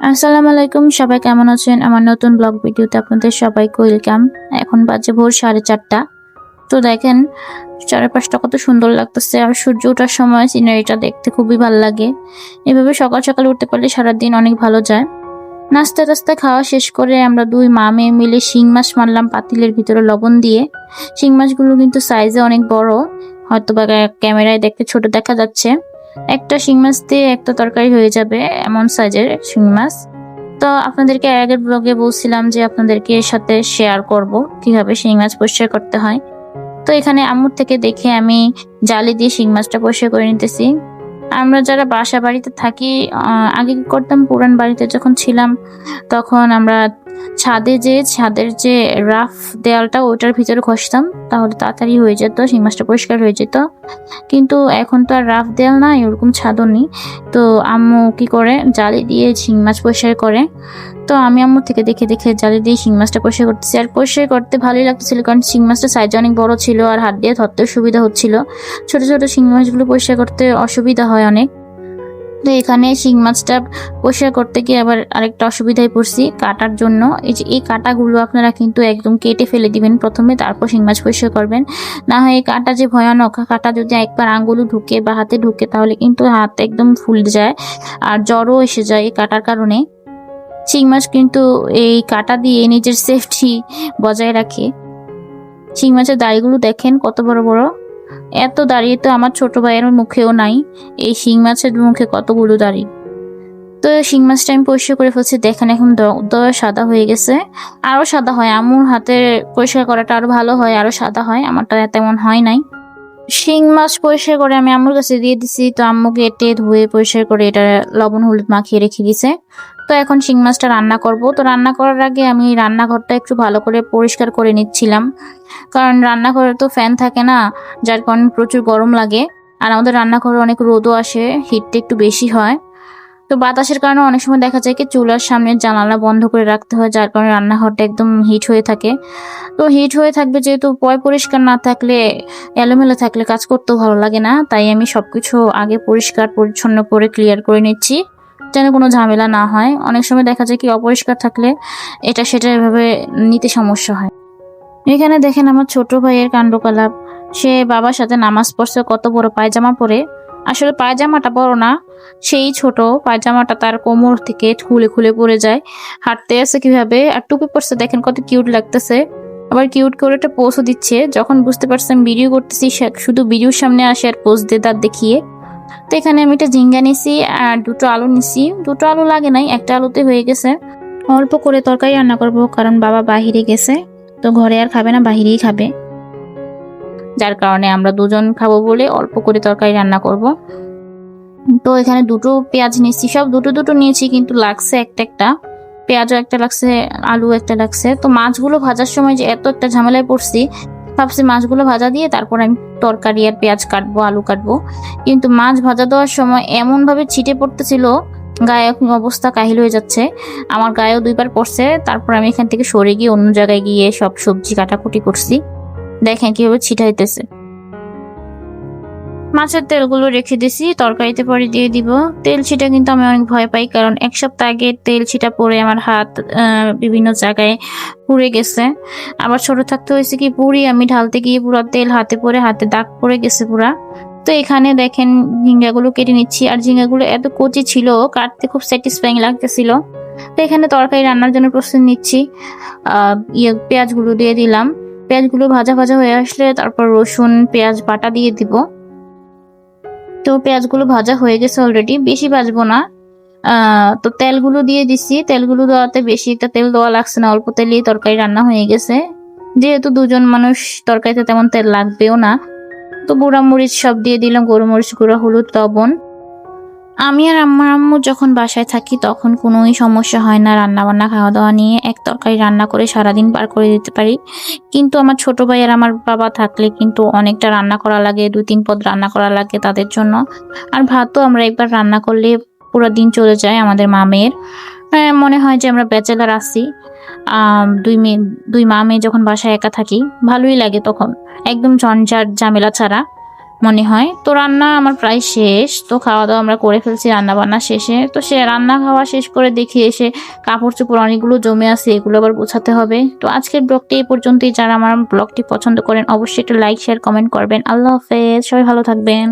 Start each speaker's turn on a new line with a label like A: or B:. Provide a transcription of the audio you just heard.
A: আসসালামু আলাইকুম, সবাই কেমন আছেন? আমার নতুন ব্লগ ভিডিওতে আপনাদের সবাইকে ওয়েলকাম। এখন বাজে ভোর সাড়ে চারটা। তো দেখেন, চারপাশটা কত সুন্দর লাগতেছে। আর সূর্য ওঠার সময় সিনারিটা দেখতে খুবই ভালো লাগে। এভাবে সকাল সকাল উঠতে পারলে সারাদিন অনেক ভালো যায়। নাস্তা টাস্তা খাওয়া শেষ করে আমরা দুই মা মেয়ে মিলে শিং মাছ মারলাম পাতিলের ভিতরে লবণ দিয়ে। শিং মাছগুলো কিন্তু সাইজে অনেক বড়। হয়তো বা ক্যামেরায় দেখতে ছোট দেখা যাচ্ছে। একটা শিং মাছ দিয়ে একটা তরকারি হয়ে যাবে, এমন সাইজের শিং মাছ। তো আপনাদেরকে আগের ব্লগে বলছিলাম যে আপনাদেরকে এর সাথে শেয়ার করব, কীভাবে শিং মাছ পরিষ্কার করতে হয়। তো এখানে আম্মুর থেকে দেখে আমি জালি দিয়ে শিং মাছটা পরিষ্কার করে নিতেছি। আমরা যারা বাসা বাড়িতে থাকি আগে কি করতাম, পুরান বাড়িতে যখন ছিলাম, তখন আমরা ছাদে যে, ছাদের যে রাফ দেয়ালটা ওটার ভিতরে ঘষতাম, তাহলে তাড়াতাড়ি হয়ে যেত শিং মাছটা পরিষ্কার হয়ে যেত। কিন্তু এখন তো আর রাফ দেয়াল নাই, ওরকম ছাদও নেই। তো আম্মু কি করে? জালি দিয়ে শিং মাছ পরিষ্কার করে। তো আমি আম্মু থেকে দেখে দেখে জালি দিয়ে শিং মাছটা পরিষ্কার করতেছি। আর পরিষ্কার করতে ভালোই লাগতেছিল, কারণ শিং মাছটা সাইজ অনেক বড় ছিল, আর হাত দিয়ে ধরতেও সুবিধা হচ্ছিল। ছোট ছোট শিং মাছগুলো পরিষ্কার করতে অসুবিধা হয় অনেক। তো এখানে শিং মাছটা পরিষ্কার করতে গিয়ে আবার আরেকটা অসুবিধায় পড়ছি কাটার জন্য। এই যে এই কাটাগুলো আপনারা কিন্তু একদম কেটে ফেলে দিবেন প্রথমে, তারপর শিং মাছ পরিষ্কার করবেন। না হয় এই কাটা যে ভয়ানক, কাটা যদি একবার আঙ্গুলে ঢুকে বা হাতে ঢুকে তাহলে কিন্তু হাত একদম ফুলে যায় আর জ্বরও এসে যায় এই কাটার কারণে। শিং মাছ কিন্তু এই কাটা দিয়ে নিজের সেফটি বজায় রাখে। শিং মাছের দাড়িগুলো দেখেন কত বড় বড়। এত দাঁড়িয়ে তো আমার ছোট ভাইয়ের মুখেও নাই। এই শিং মাছের মুখে কতগুলো দাঁড়ি? তো শিং মাছটা আমি পরিষ্কার করে ফেলছি। দেখেন এখন দয়া সাদা হয়ে গেছে। আরও সাদা হয়। আমুর হাতে পরিষ্কার করাটা আরও ভালো হয় আরও সাদা হয়। আমারটা তেমন হয় নাই। শিং মাছ পরিষ্কার করে আমি আম্মুর কাছে দিয়ে দিছি। তো আম্মু কেটে ধুয়ে পরিষ্কার করে এটা লবণ হলুদ মাখিয়ে রেখে দিছে। তো এখন শিং মাছটা রান্না করব। তো রান্না করার আগে আমি রান্নাঘরটা একটু ভালো করে পরিষ্কার করে নিচ্ছিলাম। কারণ রান্নাঘরে তো ফ্যান থাকে না, যার কারণে প্রচুর গরম লাগে। আর আমাদের রান্নাঘরে অনেক রোদও আসে, হিটটা একটু বেশি হয়। তো বাতাসের কারণে অনেক সময় দেখা যায় কি চুলার সামনে জানালা বন্ধ করে রাখতে হয়, যার কারণে রান্নাঘরটা একদম হিট হয়ে থাকে। তো হিট হয়ে থাকবে যেহেতু পয় পরিষ্কার না থাকলে, এলোমেলো থাকলে কাজ করতেও ভালো লাগে না, তাই আমি সব কিছু আগে পরিষ্কার, পরিচ্ছন্ন করে ক্লিয়ার করে নিচ্ছি, যেন কোনো ঝামেলা না হয়। অনেক সময় দেখা যায় কি অপরিষ্কার থাকলে এটা সেটা এভাবে নিতে সমস্যা হয়। এখানে দেখেন আমার ছোট ভাইয়ের কাণ্ডকলাপ। সে বাবার সাথে নামাজ পড়ছে, কত বড় পায়জামা পরে। আসলে পায়জামাটা বড় না। সেই ছোট পায়জামাটা তার কোমর থেকে খুলে খুলে পড়ে যায়। হাঁটতে আছে কীভাবে? আর টুপি পরছে, দেখেন কত কিউট লাগতেছে। আবার কিউট করে একটা পোস্টও দিচ্ছে। যখন বুঝতে পারছেন ভিডিও করতেছি শুধু ভিডিওর সামনে আসে আর পোস্ট দিয়ে দাঁত দেখিয়ে। তো এখানে আমি একটা ঝিঙ্গা নিছি আর দুটো আলু নিছি। দুটো আলু লাগে নাই, একটা আলুতে হয়ে গেছে। অল্প করে তরকারি রান্না করব, কারণ বাবা বাহিরে গেছে। তো ঘরে আর খাবে না, বাহিরেই খাবে। যার কারণে আমরা দুজন খাব বলে অল্প করে তরকারি রান্না করব। তো এখানে দুটো পেঁয়াজ নিয়েছি। সব দুটো দুটো নিয়েছি, কিন্তু লাগছে একটা একটা। পেঁয়াজও একটা লাগছে আলু একটা লাগছে। তো মাছগুলো ভাজার সময় যে এত একটা ঝামেলায় পড়ছি, ভাবছি মাছগুলো ভাজা দিয়ে তারপর আমি তরকারি আর পেঁয়াজ কাটবো, আলু কাটবো। কিন্তু মাছ ভাজা দেওয়ার সময় এমন ভাবে ছিটে পড়তেছিল, গায়ে অবস্থা কাহিল হয়ে যাচ্ছে। আমার গায়েও দুইবার পড়ছে, তারপর আমি এখান থেকে সরে গিয়ে অন্য জায়গায় গিয়ে সব সবজি কাটাকুটি করছি। দেখেন কীভাবে ছিটাইতেছে। মাছের তেলগুলো রেখে দিছি, তরকারিতে পরে দিয়ে দিব। তেল ছিটা কিন্তু আমি অনেক ভয় পাই, কারণ এক সপ্তাহ আগে তেল ছিটা পরে আমার হাত বিভিন্ন জায়গায় পুড়ে গেছে। আবার ছোট থাকতে হয়েছে কি পুরি আমি ঢালতে গিয়ে পুরো তেল হাতে পরে হাতে দাগ পড়ে গেছে পুরা। তো এখানে দেখেন ঝিঙ্গাগুলো কেটে নিচ্ছি, আর ঝিঙ্গাগুলো এত কচি ছিল, কাটতে খুব স্যাটিসফাইং লাগতেছিল। তো এখানে তরকারি রান্নার জন্য প্রস্তুত নিচ্ছি। ইয়ে পেঁয়াজগুলো দিয়ে দিলাম। পেঁয়াজগুলো ভাজা ভাজা হয়ে আসলে তারপর রসুন, পেঁয়াজ, বাটা দিয়ে দিব। তো পেঁয়াজগুলো ভাজা হয়ে গেছে অলরেডি বেশি ভাজবো না। তো তেলগুলো দিয়ে দিচ্ছি তেলগুলো দেওয়াতে বেশি একটা তেল দেওয়া লাগছে না, অল্প তেলেই তরকারি রান্না হয়ে গেছে। যেহেতু দুজন মানুষ, তরকারিতে তেমন তেল লাগবেও না। তো গুঁড়া মরিচ সব দিয়ে দিলাম গরু মরিচ গুঁড়া, হলুদ, লবণ। আমি আর আম্মা আম্মু যখন বাসায় থাকি তখন কোনোই সমস্যা হয় না। রান্না বান্না খাওয়া দাওয়া নিয়ে এক তরকারি রান্না করে সারাদিন পার করে দিতে পারি। কিন্তু আমার ছোট ভাই আর আমার বাবা থাকলে কিন্তু অনেকটা রান্না করা লাগে দুই তিন পদ রান্না করা লাগে তাদের জন্য। আর ভাতও আমরা একবার রান্না করলে পুরো দিন চলে যায় আমাদের মামের মেয়ের। মনে হয় যে আমরা ব্যাচেলার আম, দুই মেয়ে দুই মা মেয়ে যখন বাসায় একা থাকি ভালোই লাগে তখন। একদম ঝঞ্ঝাট ঝামেলা ছাড়া। মনে হয়। তো রান্না আমার প্রায় শেষ। তো খাওয়া দাওয়া আমরা করে ফেলছি রান্না বান্না শেষে। তো সে রান্না খাওয়া শেষ করে দেখি এসে কাপড় চোপড় অনেকগুলো জমে আছে, এগুলো আবার গোছাতে হবে। তো আজকের ব্লগটি এই পর্যন্তই। যারা আমার ব্লগটি পছন্দ করেন, অবশ্যই একটু লাইক শেয়ার কমেন্ট করবেন। আল্লাহ হাফেজ। সবাই ভালো থাকবেন।